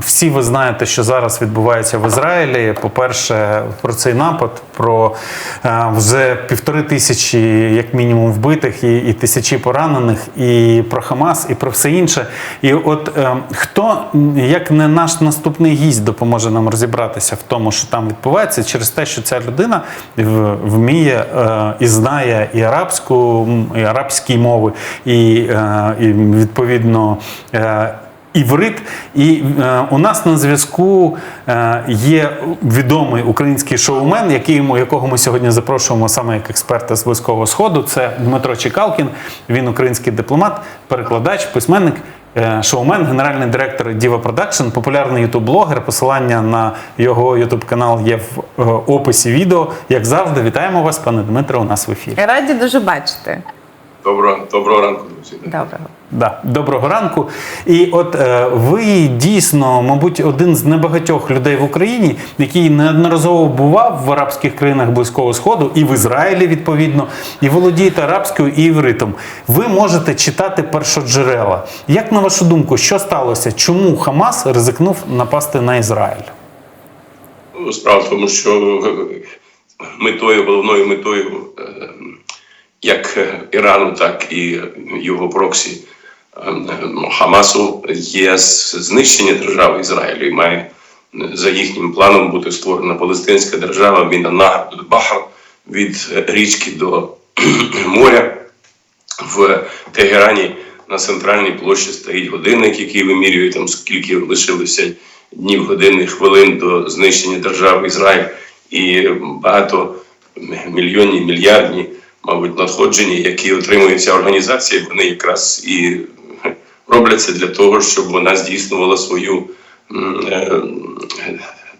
Всі ви знаєте, що зараз відбувається в Ізраїлі. По-перше, про цей напад, про е, вже півтори тисячі, як мінімум, вбитих і, і тисячі поранених, і про Хамас, і про все інше. І от е, хто, як не наш наступний гість, допоможе нам розібратися в тому, що там відбувається, через те, що ця людина вміє е, і знає і арабську, і арабські мови, і, і відповідно. Іврит, і е, у нас на зв'язку е, є відомий український шоумен, який, якого ми сьогодні запрошуємо саме як експерта з близького сходу. Це Дмитро Чекалкін. Він український дипломат, перекладач, письменник, е, шоумен, генеральний директор Діва Продакшн, популярний ютуб-блогер. Посилання на його ютуб канал є в е, описі відео. Як завжди, вітаємо вас, пане Дмитро. У нас в ефірі. Раді дуже бачити. Доброго, доброго ранку, друзі. Доброго. Да, доброго ранку. І от е, ви дійсно, мабуть, один з небагатьох людей в Україні, який неодноразово бував в арабських країнах Близького Сходу і в Ізраїлі відповідно, і володієте арабською і івритом. Ви можете читати першоджерела. Як на вашу думку, що сталося? Чому Хамас ризикнув напасти на Ізраїль? Ну, Справа в тому, що метою, головною метою е, як Ірану, так і його проксі е, ну, Хамасу є знищення держави Ізраїлю і має е, за їхнім планом бути створена Палестинська держава від Нагар до Бахар, від річки до моря. в Тегерані на центральній площі стоїть годинник, який вимірює там скільки лишилося днів, годин, і хвилин до знищення держави Ізраїль, і багато мільйонні, мільярдні, мабуть, надходження, які отримує ця організація, вони якраз і роблять це для того, щоб вона здійснювала свою е,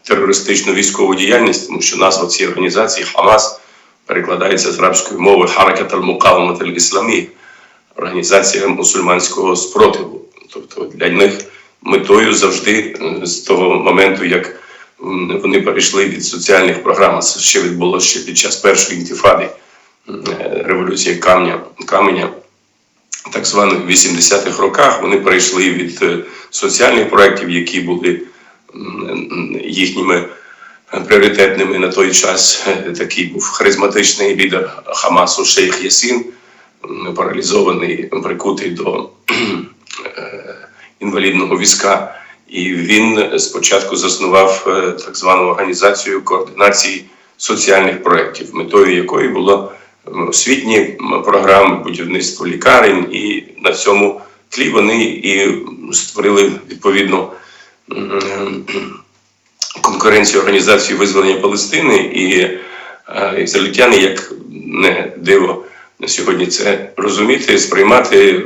терористичну військову діяльність, тому що назва цієї організації Хамас перекладається з арабської мови Харакат al-Muqawamat al-Islami, організація мусульманського спротиву. Тобто для них метою завжди е, з того моменту, як вони перейшли від соціальних програм, це ще відбулося ще під час першої інтифади революції камня, каменя, так званих 80-х роках, вони перейшли від е, соціальних проєктів, які були їхніми пріоритетними на той час. Е, Такий був харизматичний лідер Хамасу Шейх Ясін, паралізований, прикутий до е, інвалідного візка. І він спочатку заснував так звану організацію координації соціальних проєктів, метою якої було освітні програми, будівництво лікарень, і на цьому тлі вони і створили відповідно конкуренцію організації визволення Палестини, і е, ізраїльтяни, як не диво на сьогодні це розуміти, сприймати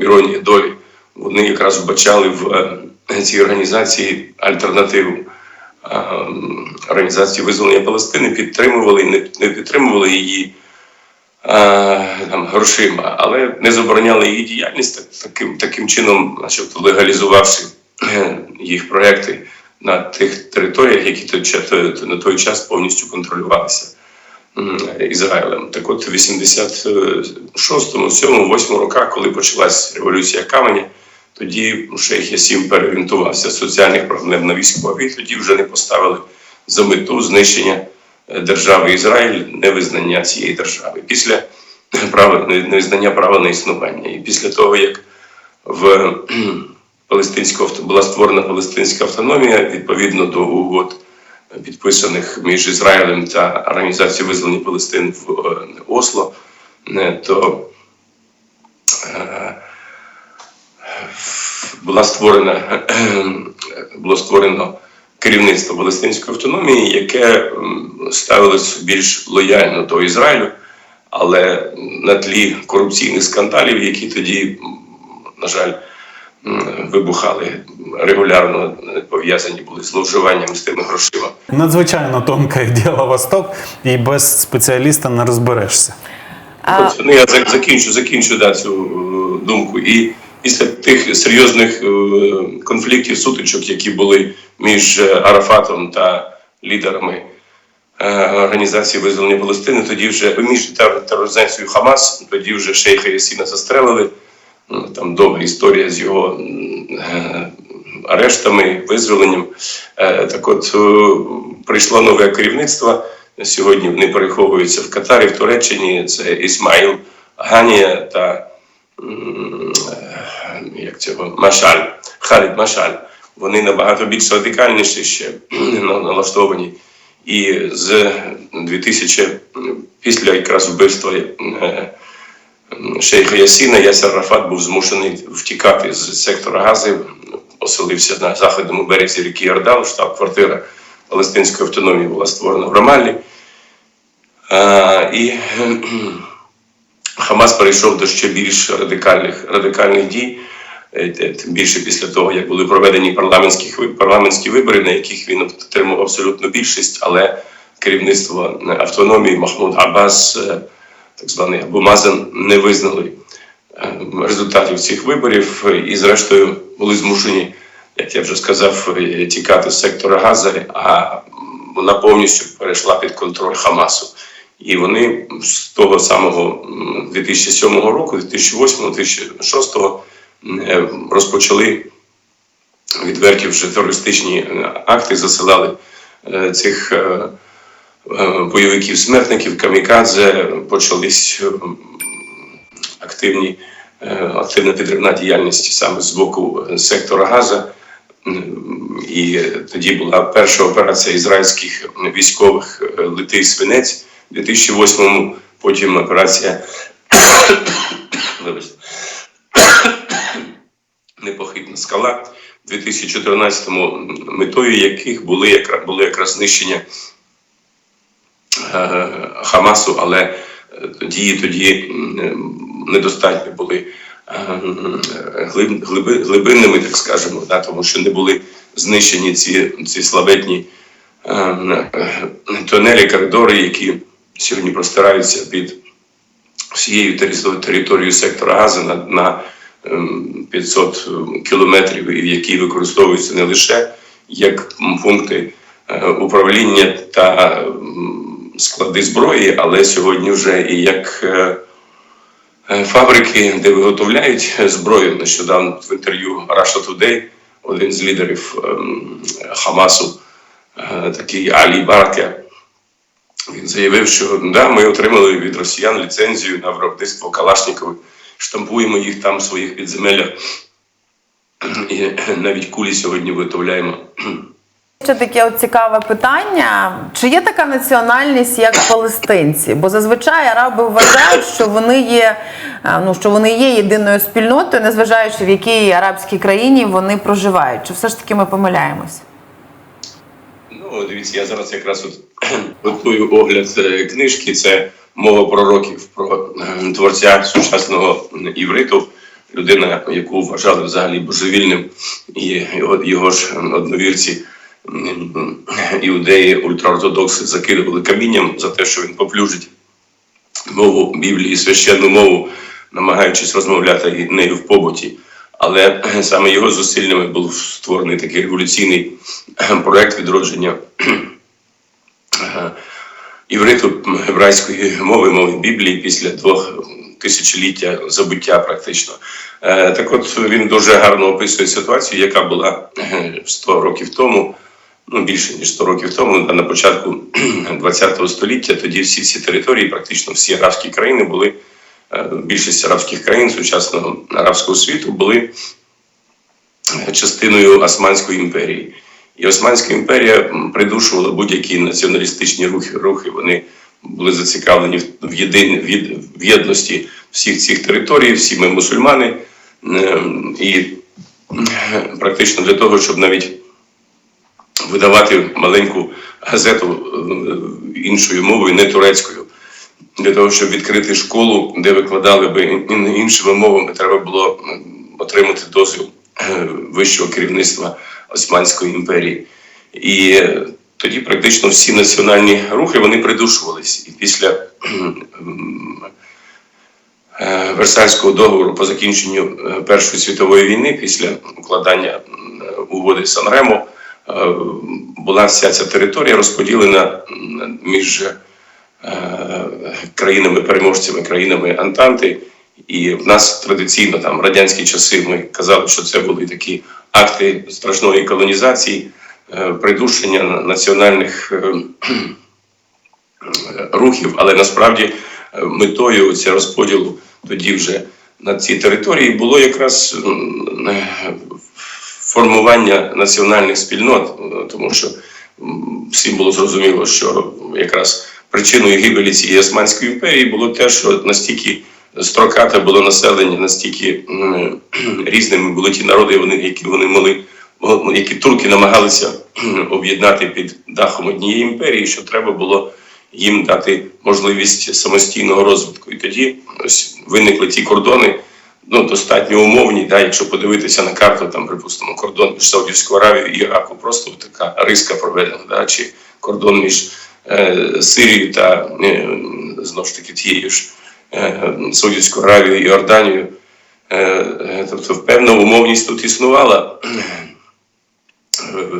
іронія долі. Вони якраз вбачали в е, цій організації альтернативу е, організації визволення Палестини, підтримували, не, підтримували її там, грошима, але не забороняли її діяльність таким, таким чином, начебто легалізувавши е, їх проекти на тих територіях, які на той час повністю контролювалися Ізраїлем. Так от, в 86-му, 7-му, 8 роках, коли почалась революція каменя, тоді шейх Ясім переорієнтувався з соціальних проблем на військові, і тоді вже не поставили за мету знищення е, держави Ізраїль, невизнання цієї держави. Після права невизнання права на існування. І після того, як в кхм, палестинського була створена палестинська автономія відповідно до угод, підписаних між Ізраїлем та Організацією визволення Палестин в е, Осло, е, то е, була створена було створено керівництво палестинської автономії, яке ставилось більш лояльно до Ізраїлю, але на тлі корупційних скандалів, які тоді, на жаль, вибухали регулярно, пов'язані були зловживанням з тими грошима. Надзвичайно тонке діло Восток, і без спеціаліста не розберешся. А, От, ну, я закінчу, закінчу да, цю е, думку. І після тих серйозних е, конфліктів, сутичок, які були між Арафатом та лідерами е, організації визволення Палестини, тоді вже між тероризацією Хамас, тоді вже шейха Ясіна застрелили. Ну, Там довга історія з його е, арештами, визволенням. Так от прийшло нове керівництво. Сьогодні вони переховуються в Катарі, в Туреччині. Це Ісмаїл Ганія та як цього Машаль, Халід Машаль. Вони набагато більш радикальніші ще налаштовані. І з 2000, після якраз вбивства е, шейха Ясіна, Ясер Рафат був змушений втікати з сектора Гази, оселився на західному березі ріки Йордан, штаб-квартира Палестинської автономії була створена в Рамаллі. А, і Хамас перейшов до ще більш радикальних, радикальних дій, е, тим більше після того, як були проведені парламентські, парламентські вибори, на яких він отримав абсолютну більшість, але керівництво автономії Махмуд Аббас, е, так званий Абу Мазен, не визнали е, результатів цих виборів і, зрештою, були змушені, як я вже сказав, тікати з сектора Гази, а вона повністю перейшла під контроль Хамасу. І вони з того самого м, 2007 року, 2008, 2006 е, розпочали відверті вже терористичні е, акти, засилали е, цих бойовиків смертників, камікадзе, почались активні, активна підривна діяльність саме з боку сектора Газа. І тоді була перша операція ізраїльських військових Литий Свинець у 2008-му, потім операція. Непохитна скала. У 2014-му, метою яких були якраз, були якраз знищення е, Хамасу, але е, дії тоді недостатньо були е, глиб, глиби, глибинними, так скажемо, да, тому що не були знищені ці, ці славетні е, тунелі, коридори, які сьогодні простираються під всією територією сектора Гази на, на ем, 500 кілометрів, і які використовуються не лише як пункти е, управління та склади зброї, але сьогодні вже і як е, е, фабрики, де виготовляють зброю. Нещодавно в інтерв'ю Russia Today один з лідерів ем, Хамасу, такий Алі Барке, він заявив, що да, ми отримали від росіян ліцензію на виробництво Калашнікових, штампуємо їх там в своїх підземеллях. І навіть кулі сьогодні виготовляємо. Ще таке от цікаве питання: чи є така національність, як палестинці? Бо зазвичай араби вважають, що вони є, е, ну що вони є єдиною спільнотою, незважаючи в якій арабській країні вони проживають. Чи все ж таки ми помиляємось? Ну, дивіться, я зараз якраз от готую огляд е, книжки. Це мова пророків про е, творця сучасного івриту, людина, яку вважали взагалі божевільним, і його, ж одновірці іудеї, ультраортодокси закидували камінням за те, що він поплюжить мову Біблії, священну мову, намагаючись розмовляти нею в побуті. Але е, саме його зусиллями був створений такий революційний проект відродження івриту гебрайської мови, мови Біблії після двох тисячоліття забуття практично. Е, Так от він дуже гарно описує ситуацію, яка була е, 100 років тому, ну більше ніж 100 років тому, на початку ХХ століття. Тоді всі ці території, практично всі арабські країни були е, більшість арабських країн сучасного арабського світу були е, частиною Османської імперії. І Османська імперія придушувала будь-які націоналістичні рухи. рухи. Вони були зацікавлені в- єдин, в єдності всіх цих територій, всі ми мусульмани. Ем, І практично для того, щоб навіть видавати маленьку газету е, іншою мовою, не турецькою. Для того, щоб відкрити школу, де викладали би іншими мовами, треба було отримати дозвіл е, вищого керівництва Османської імперії. І е, тоді практично всі національні рухи вони придушувались. І після е, Версальського договору по закінченню е, Першої світової війни, після укладання угоди Санремо, була вся ця територія розподілена між країнами-переможцями, країнами Антанти. І в нас традиційно там радянські часи ми казали, що це були такі акти страшної колонізації, е, придушення національних е, рухів, але насправді е, метою цього розподілу тоді вже на цій території було якраз е, формування національних спільнот, е, тому що всім було зрозуміло, що якраз причиною гибелі цієї Османської імперії було те, що настільки строкате було населення, настільки різними були ті народи, вони, які вони ну, які турки намагалися об'єднати під дахом однієї імперії, що треба було їм дати можливість самостійного розвитку. І тоді ось виникли ті кордони, ну достатньо умовні. Да, якщо подивитися на карту, там, припустимо, кордон між Саудівською Аравією і Іраком, просто така риска проведена, да, чи кордон між е, Сирією та е, знову ж таки тією ж е, Саудівською Аравією і Йорданією. Е, е, тобто певна умовність тут існувала.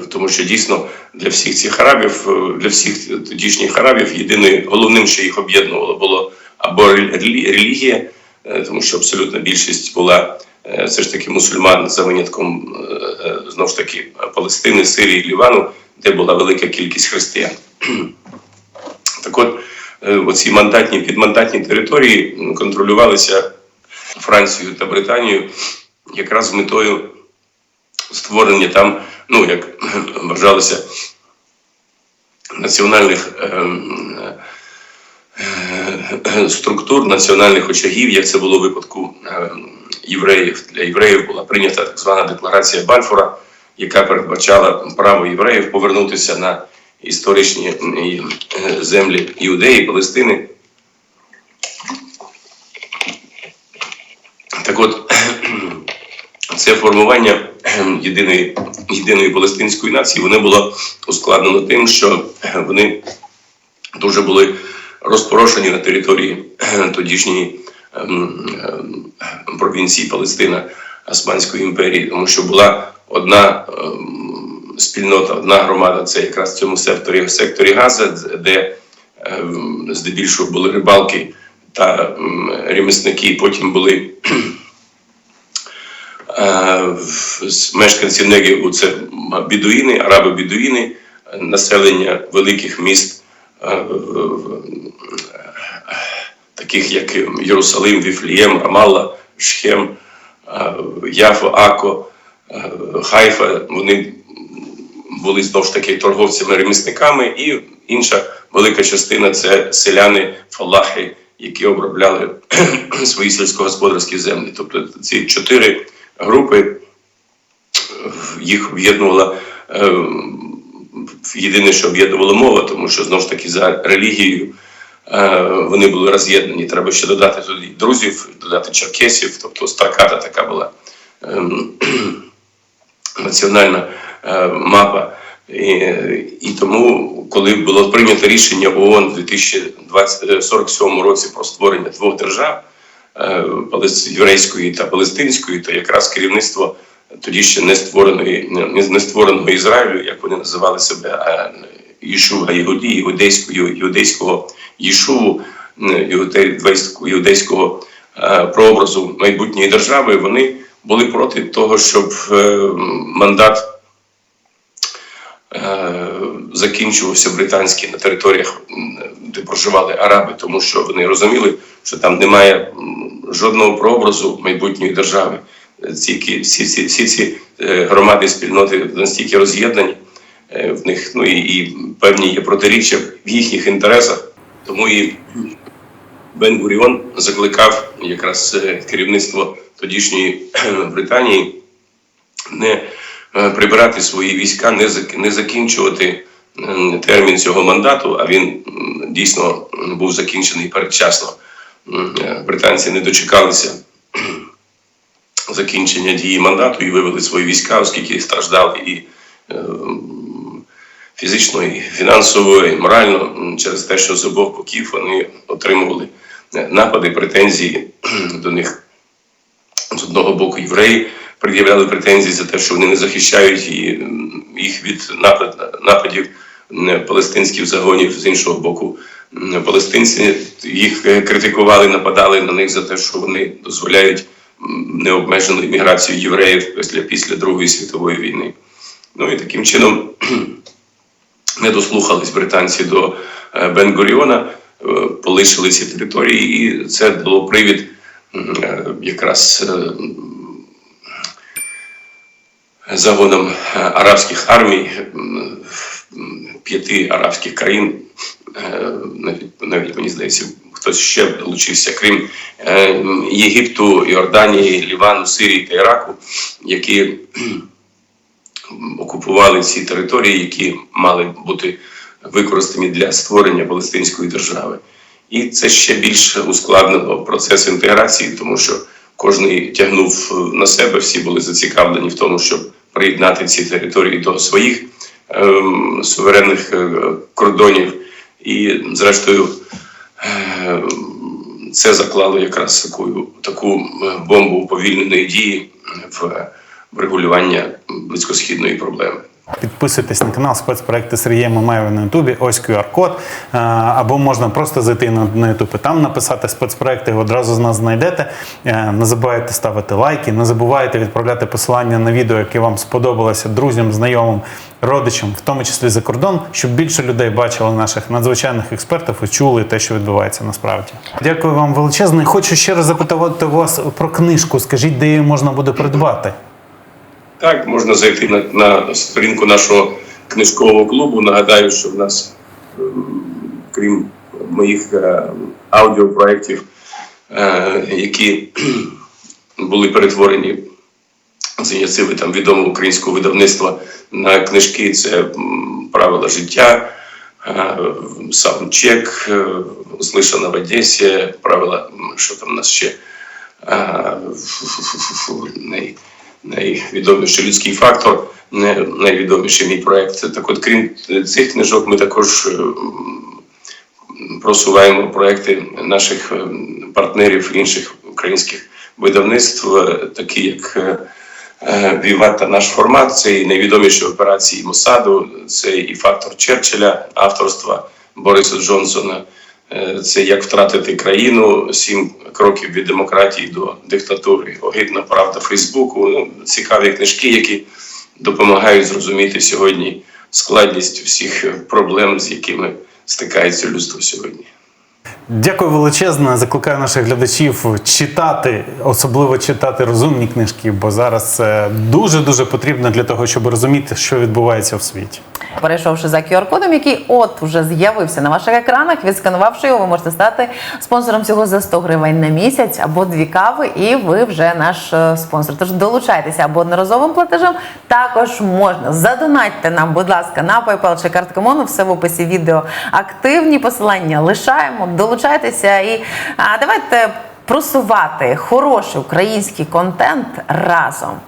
Тому що дійсно для всіх цих арабів, для всіх тодішніх арабів, єдиною головним, що їх об'єднувало, було або релігія, тому що абсолютна більшість була все ж таки мусульман за винятком знову ж таки Палестини, Сирії, Лівану, де була велика кількість християн. Так от, оці мандатні підмандатні території контролювалися Францією та Британією якраз з метою створення там, ну як вважалося, національних ем, е, структур, національних очагів, як це було в випадку ем, євреїв. Для євреїв була прийнята так звана декларація Бальфура, яка передбачала право євреїв повернутися на історичні і, е, землі Іудеї, Палестини. Так от, це формування єдиної, єдиної палестинської нації, воно було ускладнено тим, що вони дуже були розпорошені на території тодішньої ем, ем, провінції Палестина Османської імперії, тому що була одна ем, спільнота, одна громада, це якраз в цьому секторі, секторі Газа, де ем, здебільшого були рибалки та ем, ремісники, потім були Е, в- Негіву це бідуїни, араби-бідуїни, е, населення великих міст, е, в- в- е, таких як Єрусалим, Віфлієм, Рамалла, Шхем, е, Яфо, Ако, е, Хайфа. Вони були знову ж таки торговцями, ремісниками, і інша велика частина це селяни, фалахи, які обробляли свої сільськогосподарські землі. Тобто ці чотири групи е, їх об'єднувала е, єдине, що об'єднувала мова, тому що знову ж таки за релігією е, вони були роз'єднані. Треба ще додати туди друзів, додати черкесів, тобто старката така була ем, національна мапа. І, і тому, коли було прийнято рішення ООН в 2047 році про створення двох держав е, єврейської та палестинської, то якраз керівництво тоді ще не створеної, не, створеного Ізраїлю, як вони називали себе, а Єшува Єгуді, е, іудейського, іудейського е, прообразу майбутньої держави, вони були проти того, щоб е, мандат е, закінчувався британський на територіях, де проживали араби, тому що вони розуміли, що там немає жодного прообразу майбутньої держави. Е, Ці, всі, всі, всі ці е, громади спільноти настільки роз'єднані, е, в них ну і, і певні є протиріччя в їхніх інтересах. Тому і Бен Гуріон закликав якраз е, керівництво тодішньої Британії не е, прибирати свої війська, не закінчувати термін цього мандату, а він дійсно був закінчений передчасно. Е, Британці не дочекалися закінчення дії мандату і вивели свої війська, оскільки страждали і е, фізично, і фінансово, і морально через те, що з обох боків вони отримували е, напади, претензії до них з одного боку євреї пред'являли претензії за те, що вони не захищають їх від нападів палестинських загонів, з іншого боку, палестинці їх е, критикували, нападали на них за те, що вони дозволяють необмежену імміграцію євреїв після, після Другої світової війни. Ну і таким чином не дослухались британці до е, Бен-Гуріона, е, полишили ці території, і це дало привід якраз загонам е, арабських армій п'яти арабських країн, е, навіть, навіть мені здається, хтось ще долучився, крім е, Єгипту, Йорданії, Лівану, Сирії та Іраку, які окупували ці території, які мали бути використані для створення Палестинської держави. І це ще більше ускладнило процес інтеграції, тому що кожен тягнув на себе, всі були зацікавлені в тому, щоб приєднати ці території до своїх ем, суверенних е, кордонів. І, зрештою, е, це заклало якраз таку, таку е, бомбу уповільненої дії в врегулювання близькосхідної проблеми. Підписуйтесь на канал спецпроекти Сергія Мамаєва на Ютубі. Ось QR-код. Е, Або можна просто зайти на, Ютуб і там написати спецпроекти. Одразу з нас знайдете. Е, Не забувайте ставити лайки, не забувайте відправляти посилання на відео, яке вам сподобалося друзям, знайомим, родичам, в тому числі за кордон, щоб більше людей бачили наших надзвичайних експертів і чули те, що відбувається насправді. Дякую вам величезно. І Хочу ще раз запитати вас про книжку. Скажіть, де її можна буде придбати? Так, можна зайти на, на сторінку нашого книжкового клубу. Нагадаю, що в нас, ем, крім моїх е, аудіопроєктів, е, які були перетворені з ініціативи там відомого українського видавництва на книжки, це правила життя. е, Саундчек, услышано в Одесі, правила, що там у нас ще найвідоміший людський фактор, найвідоміший мій проект. Так от, крім цих книжок, ми також е, просуваємо проекти наших е, партнерів інших українських видавництв, е, такі як Віват та наш формат. Це і найвідоміші операції Мосаду, це і фактор Черчилля, авторства Бориса Джонсона. Е, Це як втратити країну, сім кроків від демократії до диктатури, огидна правда Фейсбуку. Ну, цікаві книжки, які допомагають зрозуміти сьогодні складність всіх проблем, з якими стикається людство сьогодні. Дякую величезно. Закликаю наших глядачів читати, особливо читати розумні книжки, бо зараз це дуже дуже потрібно для того, щоб розуміти, що відбувається в світі. Перейшовши за QR-кодом, який от вже з'явився на ваших екранах, відсканувавши його, ви можете стати спонсором цього за 100 гривень на місяць або дві кави, і ви вже наш е, спонсор. Тож долучайтеся або одноразовим платежем. Також можна задонатьте нам, будь ласка, на PayPal чи картку Моно. Все в описі відео. Активні посилання лишаємо. Долучайтеся і а, давайте просувати хороший український контент разом.